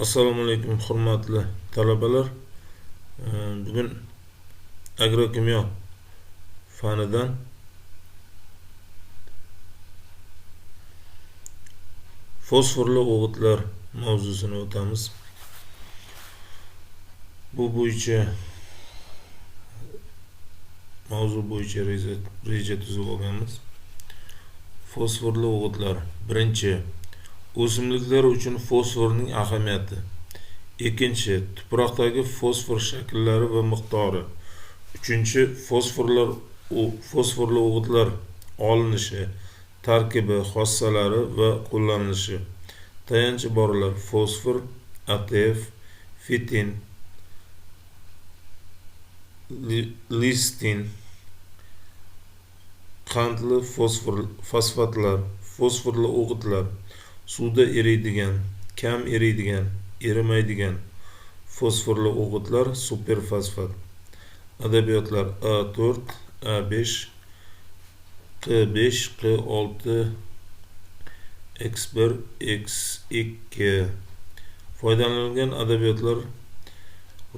assalomu alaykum hurmatli talabalar. Bugun agrokimyo fanidan fosforli o'g'itlar mavzusini o'tamiz bu bo'yicha mavzu bo'yicha reja tuzib olganmiz. Fosforli o'g'itlar birinchi o'simliklar uchun fosforning ahamiyati. Ikkinchi tuproqdagi fosfor shakllari va miqdori. Uchinchi fosforlar fosforli o'g'itlar olinishi tarkibi xossalari va qo'llanilishi. Tayanch iboralar fosfor atf fitin listin qandli fosfor fosfatlar fosforli o'g'itlar suvda eriydigan kam eriydigan erimaydigan fosforli o'g'itlar superfosfat. Adabiyotlar a to'rt a besh q besh q olti x bir x ikki. Foydalanilgan adabiyotlar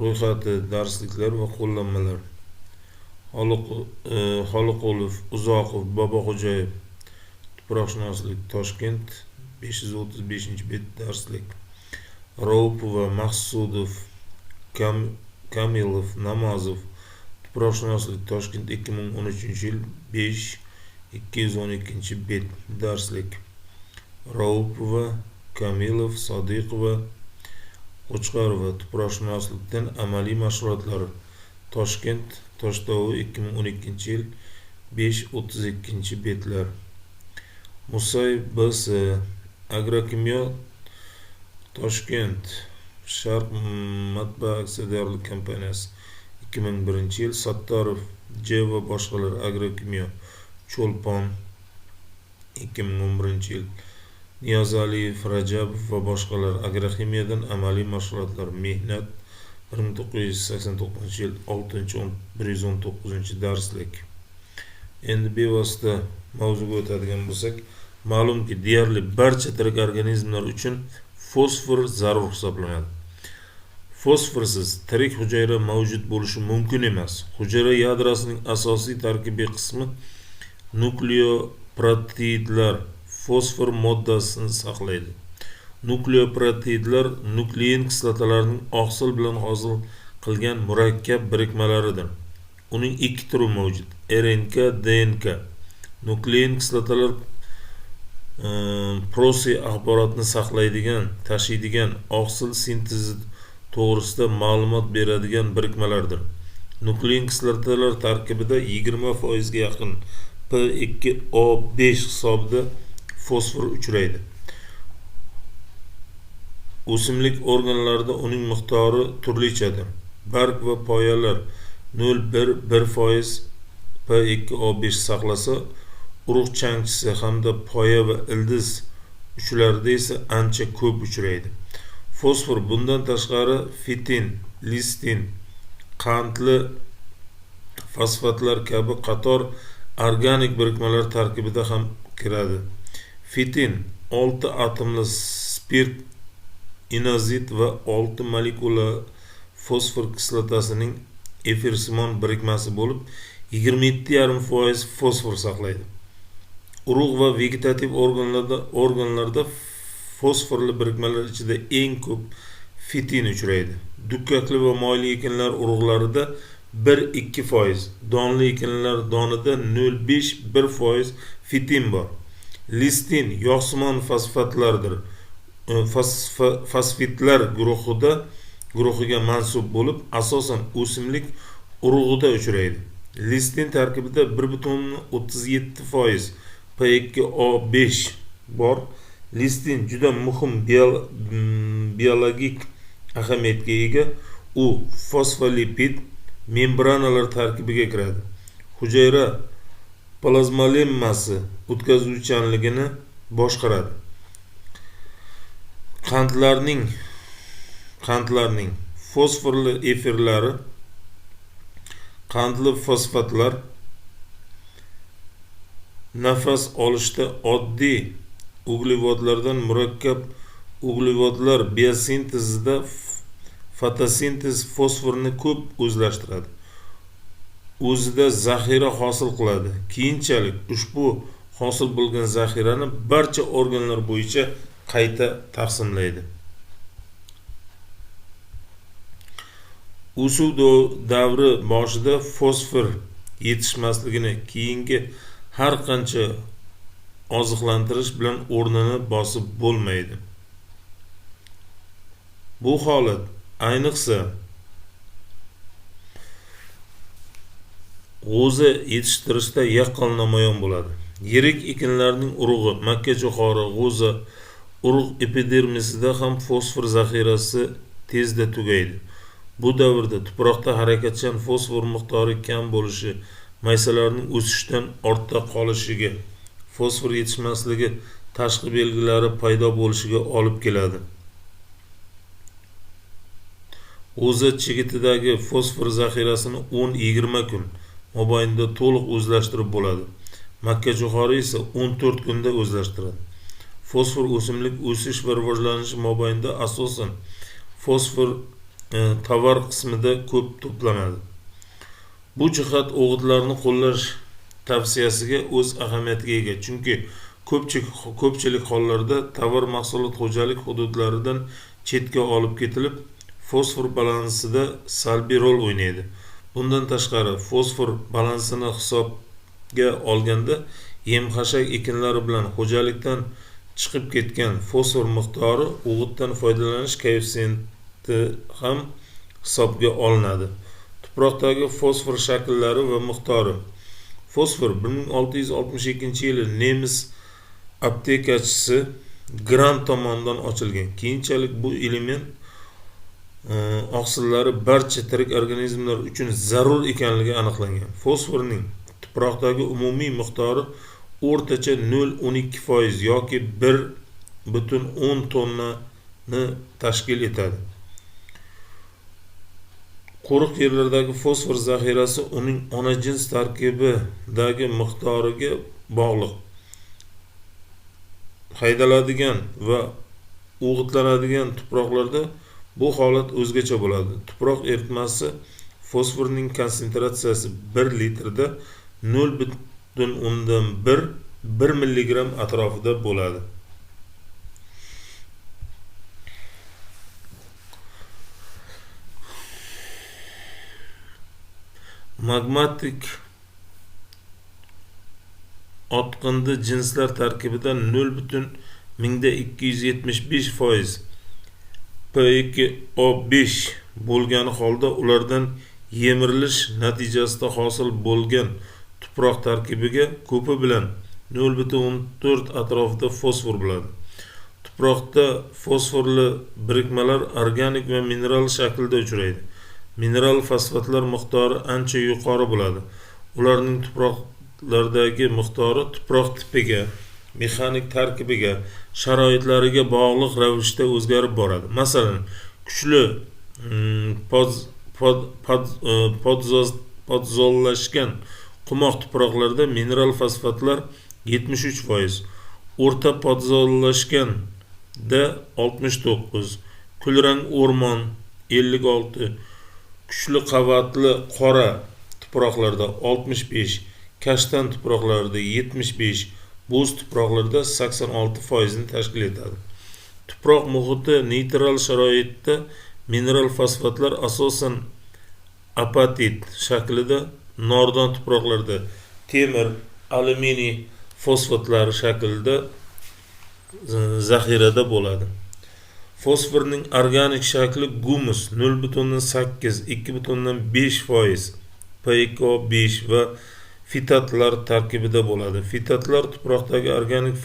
ro'yxati darsliklar va qo'llanmalar. E, Xoliqulov uzoqov boboxo'jayev tuproqshunoslik toshkent 535 bet darslik raupova maqsudov Kam, kamilov namozov tuproqshunoslik toshkent 2013 yil 5 212 bet darslik raupova kamilov sodiqova qo'chqorova tuproqshunoslikdan amaliy mashg'ulotlar toshkent toshtovi 2012 yil 5 32 betlar musayev bs agrokimyo toshkent sharq matbaa aksiyadorlik kompaniyasi. Ikki ming birinchi yil sattorov j va boshqalar agrokimyo cho'lpon ikki ming o'n birinchi yil niyozaliyev rajabov va boshqalar agroximiyadan amaliy mashg'ulotlar mehnat bir ming to'qqiz yuz sakson to'qqizinchi yil oltinchi bir yuz o'n to'qqizinchi darslik. Endi bevosita mavzuga o'tadigan bo'lsak ma'lumki deyarli barcha tirik organizmlar uchun fosfor zarur hisoblanadi. Fosforsiz tirik hujayra mavjud bo'lishi mumkin emas. Hujayra yadrosining asosiy tarkibiy qismi nukleoproteidlar fosfor moddasini saqlaydi. Nukleoproteidlar nuklein kislotalarining oqsil bilan hosil qilgan murakkab birikmalaridir. Uning ikki turi mavjud rnk dnk nuklein kislotalar Ehm, prosi axborotni saqlaydigan tashiydigan oqsil sintezi to'g'risida ma'lumot beradigan birikmalardir. Nuklein kislotalar tarkibida yigirma foizga yaqin p ikki o besh hisobida fosfor uchraydi. O'simlik organlarida uning miqdori turlichadir. Barg va poyalar nol bir bir foiz p ikki o besh saqlasa urug' changchisi hamda poya va ildiz uchlarida esa ancha ko'p uchraydi. Fosfor bundan tashqari fitin listin qandli fosfatlar kabi qator organik birikmalar tarkibida ham kiradi. Fitin olti atomli spirt inozit va olti molekula fosfor kislotasining efirsimon birikmasi bo'lib yigirma yetti yarim foiz fosfor saqlaydi. Urug' va vegetativ organlarda organlarda fosforli birikmalar ichida eng ko'p fitin uchraydi. Dukkakli va moyli ekinlar urug'larida bir ikki foiz donli ekinlar donida nol besh bir foiz fitin bor. Listin yog'simon fosfatlardir. Fosfitlar guruhida guruhiga mansub bo'lib asosan o'simlik urug'ida uchraydi. Listin tarkibida bir butun o'ttiz yetti foiz P2O5 bor. Listin juda muhim mm, biologik ahamiyatga ega. U fosfolipid membranalar tarkibiga kiradi. Hujayra plazmalemmasi o'tkazuvchanligini boshqaradi. Qandlarning qandlarning fosforli efirlari qandli fosfatlar nafas olishda oddiy uglevodlardan murakkab uglevodlar biosintezida fotosintez fosforni ko'p o'zlashtiradi. O'zida zaxira hosil qiladi. Keyinchalik ushbu hosil bo'lgan zaxirani barcha organlar bo'yicha qayta taqsimlaydi. O'suv davri boshida fosfor yetishmasligini keyingi har qancha oziqlantirish bilan o'rnini bosib bo'lmaydi. Bu holat ayniqsa g'o'za yetishtirishda yaqqol namoyon bo'ladi. Yirik ekinlarning urug'i makkajo'xori g'o'za urug' epidermisida ham fosfor zaxirasi tezda tugaydi. Bu davrda tuproqda harakatchan fosfor miqdori kam bo'lishi maysalarning o'sishdan ortda qolishiga fosfor yetishmasligi tashqi belgilari paydo bo'lishiga olib keladi. O'za chigitidagi fosfor zaxirasini 10-20 kun mobaynida to'liq o'zlashtirib bo'ladi. Makka jo'xori esa 14 kunda o'zlashtiradi. Fosfor o'simlik o'sish va rivojlanishi mobaynida asosan fosfor e, tovar qismida ko'p to'planadi. Bu jihat o'g'itlarni qo'llash tavsiyasiga o'z ahamiyatiga ega. Chunki ko'pchilik hollarda tovar mahsulot xo'jalik hududlaridan chetga olib ketilib fosfor balansida salbiy rol o'ynaydi. Bundan tashqari fosfor balansini hisobga olganda yem xashak ekinlari bilan xo'jalikdan chiqib ketgan fosfor miqdori o'g'itdan foydalanish koeffitsiyenti ham hisobga olinadi. Iroqdagi fosfor shakllari va miqdori. Fosfor 1662 yili nemis aptekachisi grant tomonidan ochilgan. Keyinchalik bu element e, oqsillari barcha tirik organizmlar uchun zarur ekanligi aniqlangan. Fosforning tuproqdagi umumiy miqdori o'rtacha 0.12% yoki 1 butun 10 tonnani tashkil etadi. Quruq yerlardagi fosfor zaxirasi uning ona jins tarkibidagi miqdoriga bog'liq. Haydaladigan va o'g'itlanadigan tuproqlarda bu holat o'zgacha bo'ladi. Tuproq eritmasi fosforning konsentratsiyasi bir litrda nol butun o'ndan bir bir atrofida bo'ladi. Magmatik otqindi jinslar tarkibida nol butun mingda ikki yuz yetmish besh foiz p2o5 bo'lgani holda ulardan yemirilish natijasida hosil bo'lgan tuproq tarkibiga ko'pi bilan 0,4 atrofida fosfor bo'ladi. Tuproqda fosforli birikmalar organik va mineral shaklda uchraydi. Mineral fosfatlar miqdori ancha yuqori bo'ladi. Ularning tuproqlardagi miqdori tuproq tipiga mexanik tarkibiga sharoitlariga bog'liq ravishda o'zgarib boradi. Masalan kuchli mm, e, podzollashgan qumoq tuproqlarda mineral fosfatlar 73 foiz o'rta podzollashganda 69 kulrang o'rmon 56 kuchli qavatli qora tuproqlarda 65 kashtan tuproqlarida 75 bo'z tuproqlarda 86 foizni tashkil etadi. Tuproq muhiti neytral sharoitda mineral fosfatlar asosan apatit shaklida nordon tuproqlarda temir alyuminiy fosfatlari shaklida zaxirada bo'ladi. Fosforning organik shakli gumus 0,8 2,5 foiz pko besh va fitatlar tarkibida bo'ladi. Fitatlar tuproqdagi organik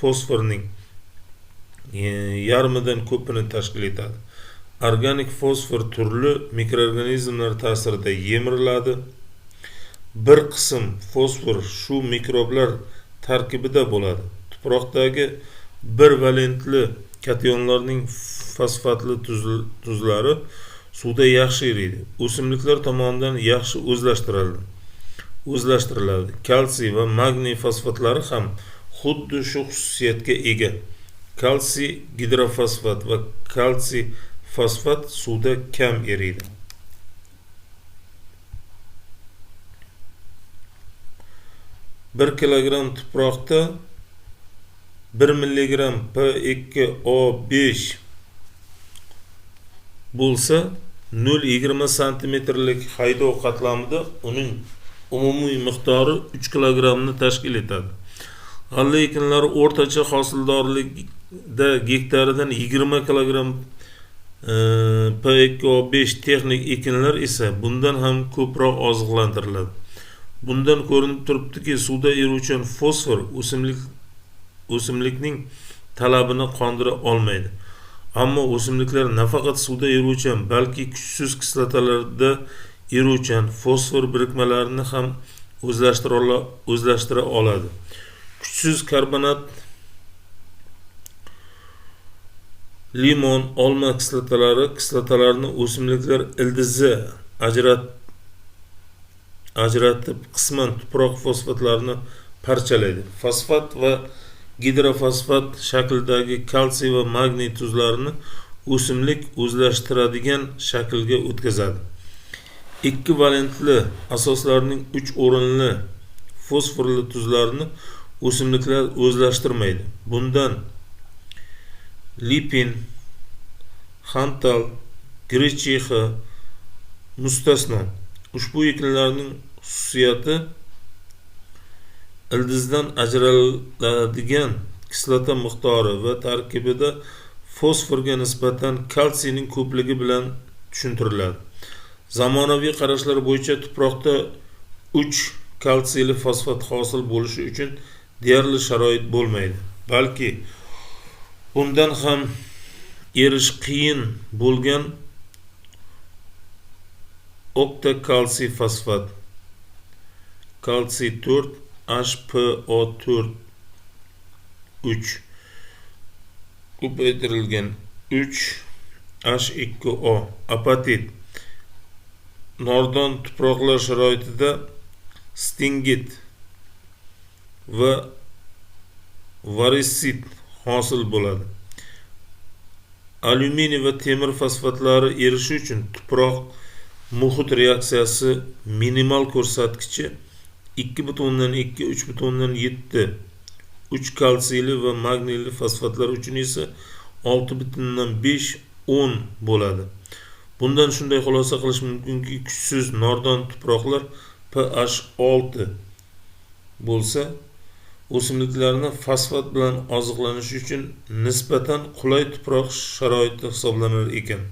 fosforning e, yarmidan ko'pini tashkil etadi. Organik fosfor turli mikroorganizmlar ta'sirida yemiriladi. Bir qism fosfor shu mikroblar tarkibida bo'ladi. Tuproqdagi bir valentli kationlarning fosfatli tuzlari suvda yaxshi eriydi. O'simliklar tomonidan yaxshi o'zlashtiriladi o'zlashtiriladi. Kalsiy va magniy fosfatlari ham xuddi shu xususiyatga ega. Kalsiy gidrofosfat va kalsiy fosfat suvda kam eriydi. Bir kilogramm tuproqda 1 mg P2O5 bo'lsa 0.20 santimetrlik haydov qatlamida uning umumiy miqdori 3 kg ni tashkil etadi g'alla o'rtacha hosildorlikda gektaridan 20 kg P2O5 texnik ekinlar esa bundan ham ko'proq oziqlantiriladi. Bundan ko'rinib turibdiki, suvda eruvchi fosfor o'simlik o'simlikning talabini qondira olmaydi. Ammo o'simliklar nafaqat suvda eruvchan balki kuchsiz kislotalarda eruvchan fosfor birikmalarini ham o'zlashtira oladi. Kuchsiz karbonat limon olma kislotalari kislotalarni o'simliklar ildizi ajrat ajratib qisman tuproq fosfatlarini parchalaydi. Fosfat va gidrofosfat shaklidagi kalsiy va magniy tuzlarini o'simlik o'zlashtiradigan shaklga o'tkazadi. Ikki valentli asoslarning uch o'rinli fosforli tuzlarini o'simliklar o'zlashtirmaydi. Bundan lipin xantal grechexa mustasno. Ushbu ekinlarning xususiyati ildizdan ajraladigan kislota miqdori va tarkibida fosforga nisbatan kalsiyning ko'pligi bilan tushuntiriladi. Zamonaviy qarashlar bo'yicha tuproqda uch kalsiyli fosfat hosil bo'lishi uchun deyarli sharoit bo'lmaydi balki undan ham erish qiyin bo'lgan oktakalsiy fosfat kalsiy 4 HPO4 3 ko'paytirilgan 3 H2O apatit nordon tuproqlar sharoitida stingit va varisit hosil bo'ladi alyuminiy va temir fosfatlari erishi uchun tuproq muhit reaksiyasi minimal ko'rsatkichi ikki butun o'ndan ikki uch butun yetti. Uch kalsiyli va magniyli fosfatlar uchun esa olti butundan besh o'n bo'ladi. Bundan shunday xulosa qilish mumkinki kuchsiz nordon tuproqlar ph olti bo'lsa o'simliklarni fosfat bilan oziqlanishi uchun nisbatan qulay tuproq sharoiti hisoblanar ekan.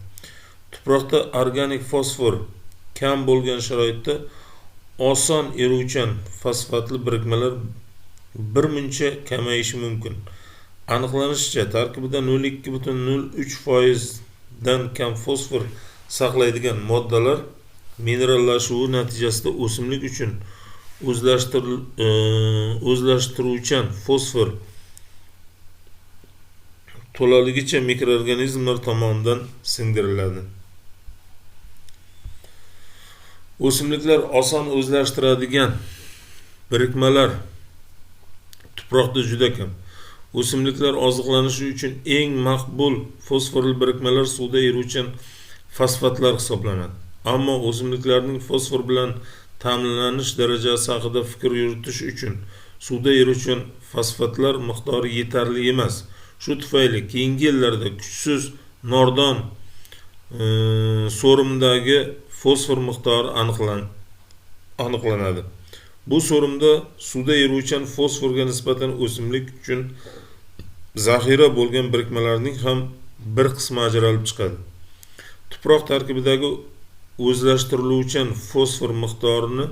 Tuproqda organik fosfor kam bo'lgan sharoitda oson eruvchan fosfatli birikmalar birmuncha kamayishi mumkin. Aniqlanishicha tarkibida nol ikki butun nol uch foizdan kam fosfor saqlaydigan moddalar minerallashuvi natijasida o'simlik uchun e, o'zlashtiruvchan fosfor to'laligicha mikroorganizmlar tomonidan singdiriladi. O'simliklar oson o'zlashtiradigan birikmalar tuproqda juda kam. O'simliklar oziqlanishi uchun eng maqbul fosforli birikmalar suvda eruvchan fosfatlar hisoblanadi. Ammo o'simliklarning fosfor bilan ta'minlanish darajasi haqida fikr yuritish uchun suvda eruvchan fosfatlar miqdori yetarli emas. Shu tufayli keyingi yillarda kuchsiz nordon e, so'rimdagi fosfor miqdori aniqlanadi. Bu so'rimda suvda eruvchan fosforga nisbatan o'simlik uchun zaxira bo'lgan birikmalarning ham bir qismi ajralib chiqadi. Tuproq tarkibidagi o'zlashtiriluvchan fosfor miqdorini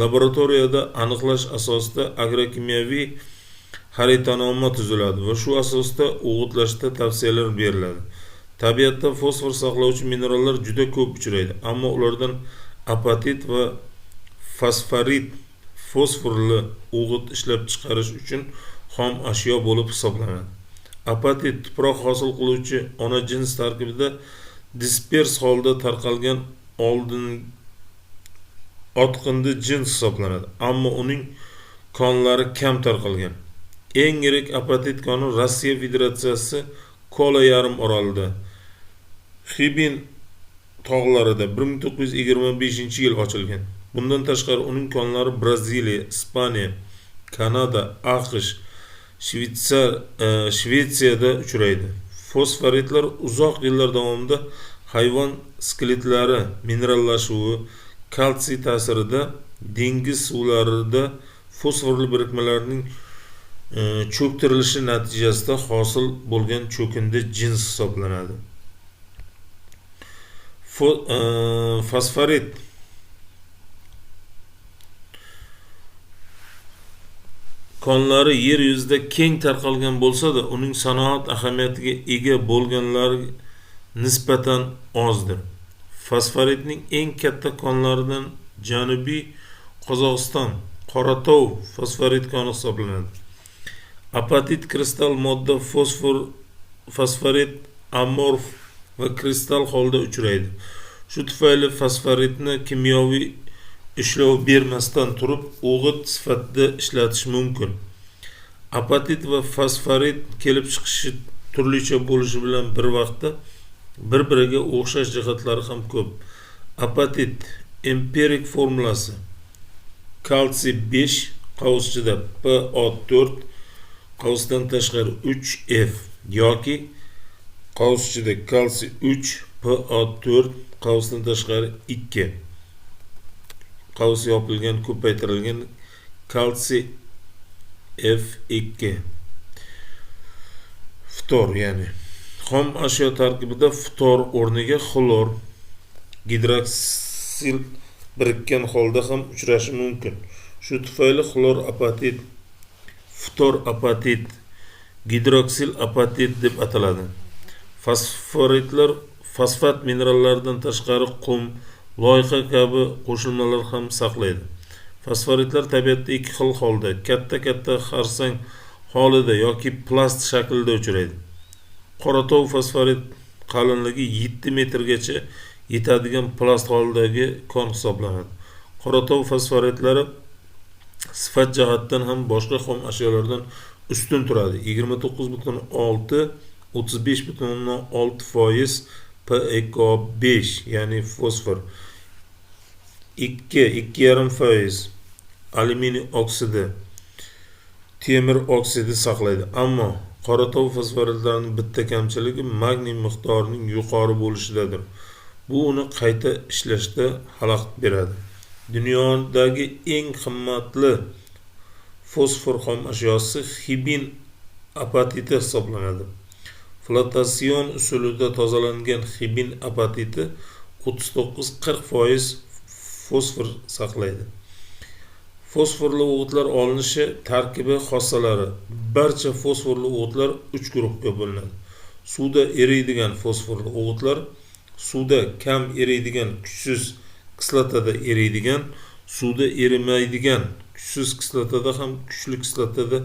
laboratoriyada aniqlash asosida agrokimyoviy xaritanoma tuziladi va shu asosda o'g'itlashda tavsiyalar beriladi. Tabiatda fosfor saqlovchi minerallar juda ko'p uchraydi ammo ulardan apatit va fosforit fosforli o'g'it ishlab chiqarish uchun xom ashyo bo'lib hisoblanadi. Apatit tuproq hosil qiluvchi ona jins tarkibida dispers holda tarqalgan oldin otqindi jins hisoblanadi ammo uning konlari kam tarqalgan. Eng yirik apatit koni rossiya federatsiyasi kola yarim orolida xibin tog'larida 1925 yil ochilgan. Bundan tashqari uning konlari braziliya ispaniya kanada aqsh e, shvetsiyada uchraydi. Fosforitlar uzoq yillar davomida hayvon skeletlari minerallashuvi kalsiy ta'sirida dengiz suvlarida fosforli birikmalarning e, cho'ktirilishi natijasida hosil bo'lgan cho'kindi jins hisoblanadi. E, fosforit konlari yer yuzida keng tarqalgan bo'lsa-da, uning sanoat ahamiyatiga ega bo'lganlari nisbatan ozdir. Fosforitning eng katta konlaridan Janubiy Qozog'iston Qoratov fosforit koni hisoblanadi. Apatit kristal modda fosfor fosforit amorf va kristal holda uchraydi. Shu tufayli fosforitni kimyoviy ishlov bermasdan turib o'g'it sifatida ishlatish mumkin apatit va fosforit kelib chiqishi turlicha bo'lishi bilan bir vaqtda bir biriga o'xshash jihatlari ham ko'p apatit empirik formulasi kalsiy 5 qavuschida PO4 qavusdan tashqari 3F yoki qavuschida kalsiy 3 PO4 qavusdan tashqari 2 qavs yopilgan ko'paytirilgan kalsiy f2 ftor ya'ni xom ashyo tarkibida ftor o'rniga xlor gidroksil birikkan holda ham uchrashi mumkin. Shu tufayli xlor apatit ftor apatit gidroksil apatit deb ataladi. Fosforitlar fosfat minerallaridan tashqari qum loyqa kabi qo'shilmalar ham saqlaydi. Fosforitlar tabiatda ikki xil holda katta katta xarsang holida yoki plast shaklida uchraydi. Qoratov fosforit qalinligi 7 metrgacha yetadigan plast holidagi kon hisoblanadi. Qoratov fosforitlari sifat jihatdan ham boshqa xom ashyolardan ustun turadi. 29,6 35,6 foiz PEK5 ya'ni fosfor. 2 2,5 foiz alyuminiy oksidi temir oksidi saqlaydi. Ammo qoratov fosforitlarining bitta kamchiligi magniy miqdorining yuqori bo'lishidadir. Bu uni qayta ishlashda xalaqit beradi. Dunyodagi eng qimmatli fosfor xom ashyosi xibin apatiti hisoblanadi. Flotasion usulida tozalangan xibin apatiti 39-40 foiz fosfor saqlaydi. Fosforli o'g'itlar olinishi tarkibi xossalari. Barcha fosforli o'g'itlar uch guruhga bo'linadi. Suvda eriydigan fosforli o'g'itlar suvda kam eriydigan kuchsiz kislotada eriydigan suvda erimaydigan kuchsiz kislotada ham kuchli kislotada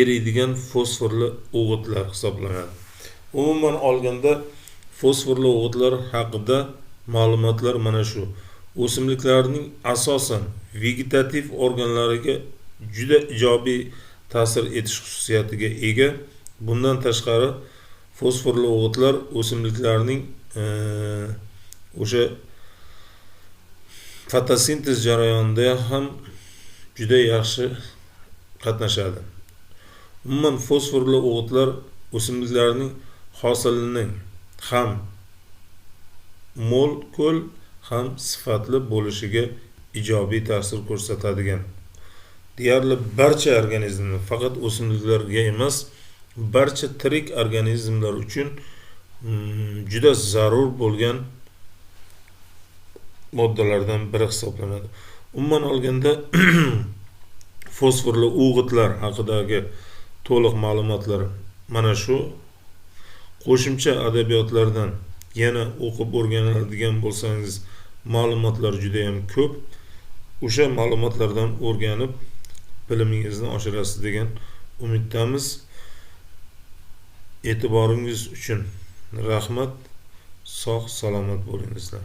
eriydigan fosforli o'g'itlar hisoblanadi. Umuman olganda fosforli o'g'itlar haqida ma'lumotlar mana shu. O'simliklarning asosan vegetativ organlariga juda ijobiy ta'sir etish xususiyatiga ega. Bundan tashqari fosforli o'g'itlar o'simliklarning o'sha fotosintez jarayonida ham juda yaxshi qatnashadi. Umuman fosforli o'g'itlar o'simliklarning hosilning ham mo'l ko'l ham sifatli bo'lishiga ijobiy ta'sir ko'rsatadigan. Deyarli barcha organizmlar faqat o'simliklarga emas barcha tirik organizmlar uchun mm, juda zarur bo'lgan moddalardan biri hisoblanadi. Umuman olganda fosforli o'g'itlar haqidagi to'liq ma'lumotlar mana shu qo'shimcha adabiyotlardan yana o'qib o'rganadigan bo'lsangiz ma'lumotlar judayam ko'p. O'sha ma'lumotlardan o'rganib bilimingizni oshirasiz degan umiddamiz. E'tiboringiz uchun rahmat sog' salomat bo'lingizlar.